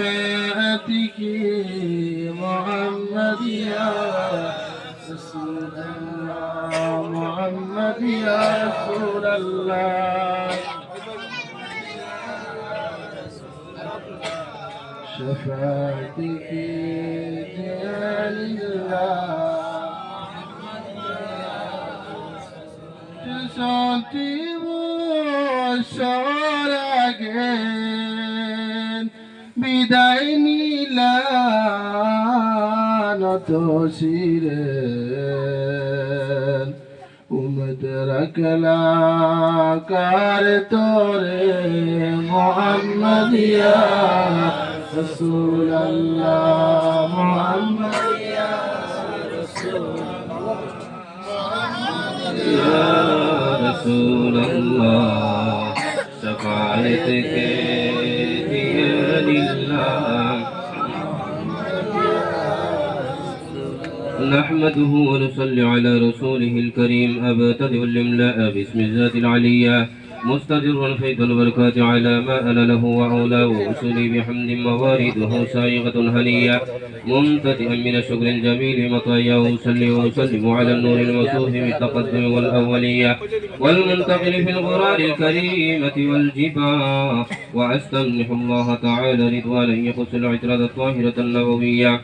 شفاعتك محمد يا رسول الله. محمد يا رسول الله. شفاعتك يا لله يا تصدي وشعرك বিদায় নীলানত শিরে উমদ রকলাকার তোরে? মোহাম্মদিয়া রসুল্লাহ মোহাম্মদিয়া রসুল্লাহ সফায়ত কে لله. نحمده ونصلي على رسوله الكريم أبتدئ الإملاء باسم الذات العلية. مستدرا فيض البركات على ما أنا له وعلا وأصولي بحمد موارده سائغة هنية ممتدئا من الشكر الجميل مطايا وأصلي وأسلم على النور الموصوف بالتقدم والأولية والمنتقل في الغرار الكريمة والجباه وأستمنح الله تعالى رضوانا يخص العترة الطاهرة النبوية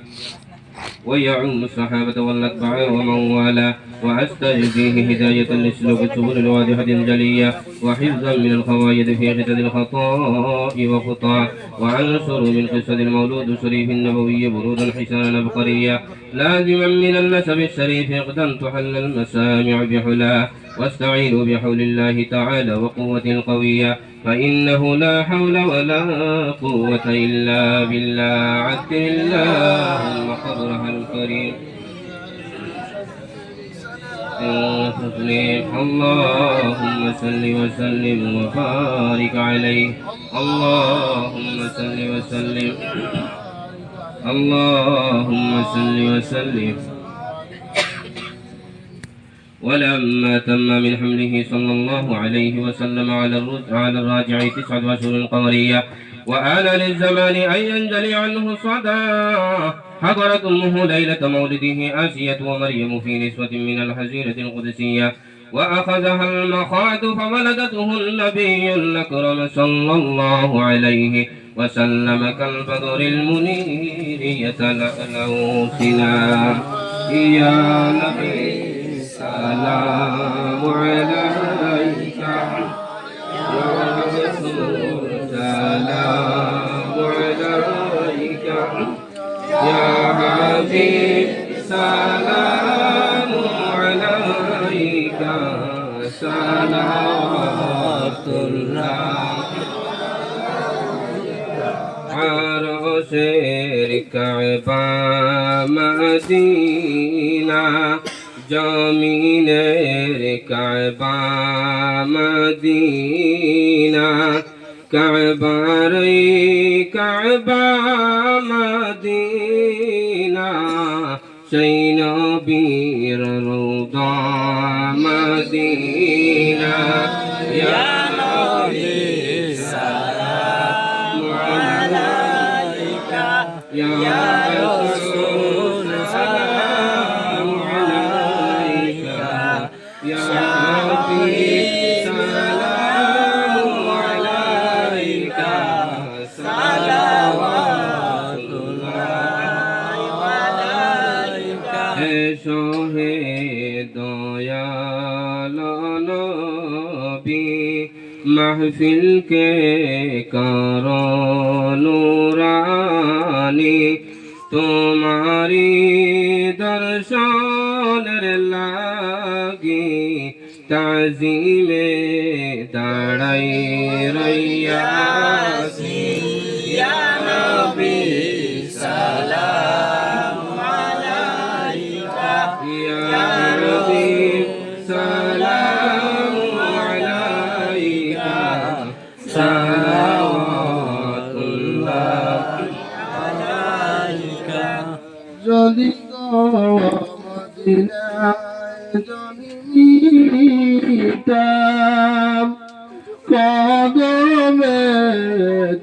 ويعم الصحابة والأتباع ومن والاه وأستهديه هداية لسلوك السبل الواضحة الجلية وحفظا من القواعد في قتل الخطاء وخطا وأنصر من قصة المولود الشريف النبوي برودا حسانا بقرية لازما من النسب الشريف اقدا تحل المسامع بحلا واستعينوا بحول الله تعالى وقوة القوية فإنه لا حول ولا قوة إلا بالله. عد الله قدرها الكريم. اللهم صل وسلم وبارك عليه. اللهم صل وسلم. اللهم صل وسلم. ولما تم من حمله صلى الله عليه وسلم على على الراجع تسعة أشهر قمرية وآن للزمان أن ينجلي عنه صدى حضرت أمه ليلة مولده آسية ومريم في نسوة من الحزيرة القدسية وأخذها المخاض فولدته النبي الأكرم صلى الله عليه وسلم كالبدر المنير يتلألأ سنا. يا نبي السلام عليك يا رسول سلام عليك يا حبيب سلام عليك صلوات الله عرش الكعبة مدينة জমিনের কাবা মদিনা কাবার কাবা মদিনা সেই নবীর রৌদা মদিনা। সালাওয়াতুল্লাহ এসো হে দয়াল নবী মাহফিল কে করনুরানি তোমারি দর্শনের লাগি তাজিমে দাঁড়াই রইয়াছি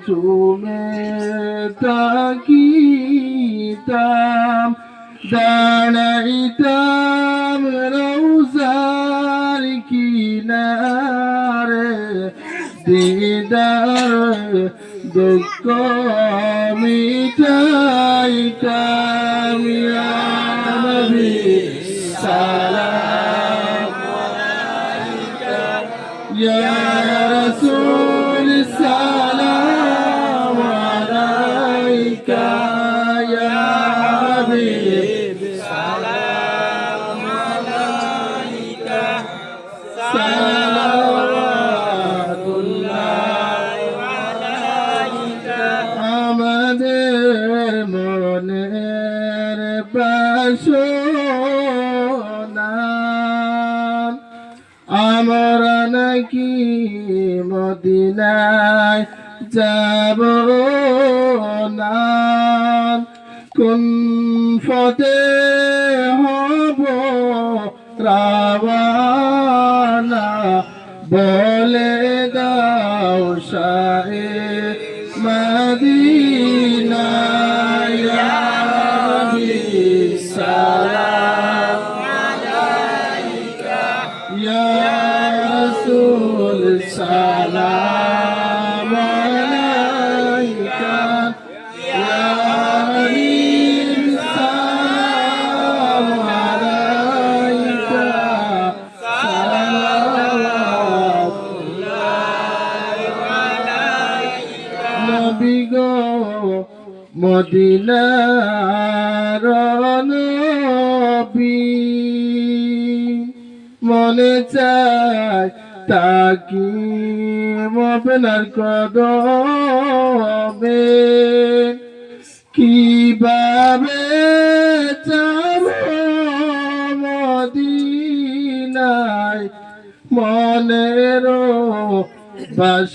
চুমে তাকিতাম দাঁড়াইতাম রৌজার কিনারে। দিদার দুঃখ মিটাইতাম নবী সালাম ইয়া রাসূল আমরা নাকি মদিনায় যাব না? কোন ফতে হব রাওয়ানা? বলে দাও শাহে মদিনা ইয়া মদিনার মনে চায় তাকি মপনার কদমে। কীভাবে যাব মদিনায়? মনেরও বাস